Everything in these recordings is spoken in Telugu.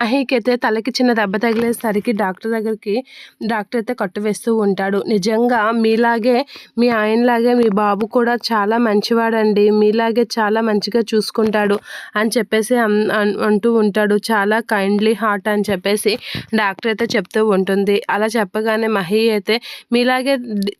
మహీకైతే తలకి చిన్న దెబ్బ తగిలేసరికి డాక్టర్ దగ్గరికి డాక్టర్ అయితే కట్టు వేస్తూ ఉంటాడు. నిజంగా మీలాగే మీ ఆయనలాగే మీ బాబు కూడా చాలా మంచివాడండి. మీలాగే చాలా మంచిగా చూసుకుంటాడు అని చెప్పేసి అంటూ ఉంటాడు. చాలా కైండ్లీ హార్ట్ అని చెప్పేసి డాక్టర్ అయితే చెప్తూ ఉంటుంది. అలా చెప్పగానే మహి అయితే మీలాగే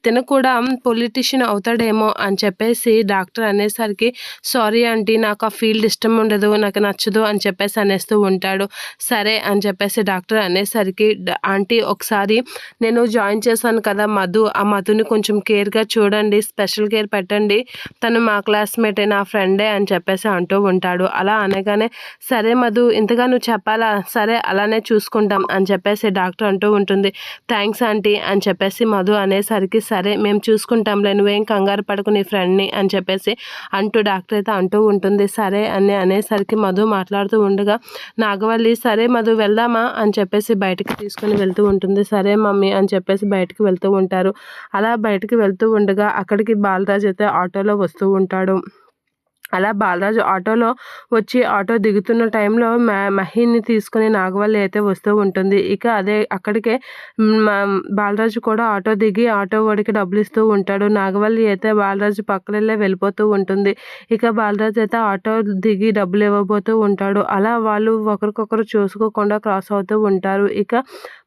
తిను కూడా పొలిటీషియన్ అవుతాడేమో అని చెప్పేసి డాక్టర్ అనేసరికి సారీ ఆంటీ నాకు ఆ ఫీల్డ్ ఇష్టం ఉండదు నాకు నచ్చదు అని చెప్పేసి అనేస్తూ ఉంటాడు. సరే అని చెప్పేసి డాక్టర్ అనేసరికి ఆంటీ ఒకసారి నేను జాయిన్ చేశాను కదా మధు ఆ మధుని కొంచెం కేర్గా చూడండి స్పెషల్ కేర్ పెట్టండి తను మా క్లాస్మేటే నా ఫ్రెండే అని చెప్పేసి అంటూ ఉంటాడు. అలా అనగానే సరే మధు ఇంతగా నువ్వు చెప్పాలా? సరే అలానే చూసుకుంటాం అని చెప్పేసి డాక్టర్ అంటూ ఉంటుంది. థ్యాంక్స్ ఆంటీ అని చెప్పేసి మధు అనేసరికి సరే మేము చూసుకుంటాంలే నువ్వేం కంగారు పడుకు నీ ఫ్రెండ్ని అని చెప్పేసి అంటూ డాక్టర్ అయితే అంటూ ఉంటుంది. సరే అని అనేసరికి మధు మాట్లాడుతూ ఉండగా నాగవల్లి సరే సరే మధు వెళ్దామా అని చెప్పేసి బయటికి తీసుకొని వెళ్తూ ఉంటుంది. సరే మమ్మీ అని చెప్పేసి బయటకు వెళ్తూ ఉంటారు. అలా బయటకు వెళ్తూ ఉండగా అక్కడికి బాలరాజ్ అయితే ఆటోలో వస్తూ ఉంటాడు. అలా బాలరాజు ఆటోలో వచ్చి ఆటో దిగుతున్న టైంలో మహిని తీసుకుని నాగవల్లి అయితే వస్తూ ఉంటుంది. ఇక అదే అక్కడికే బాలరాజు కూడా ఆటో దిగి ఆటో వాడికి డబ్బులు ఇస్తూ ఉంటాడు. నాగవల్లి అయితే బాలరాజు పక్కనల్లే వెళ్ళిపోతూ ఉంటుంది. ఇక బాలరాజు అయితే ఆటో దిగి డబ్బులు ఇవ్వబోతూ ఉంటాడు. అలా వాళ్ళు ఒకరికొకరు చూసుకోకుండా క్రాస్ అవుతూ ఉంటారు. ఇక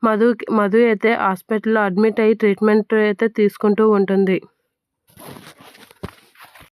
మధు మధు అయితే హాస్పిటల్లో అడ్మిట్ అయ్యి ట్రీట్మెంట్ అయితే తీసుకుంటూ ఉంటుంది.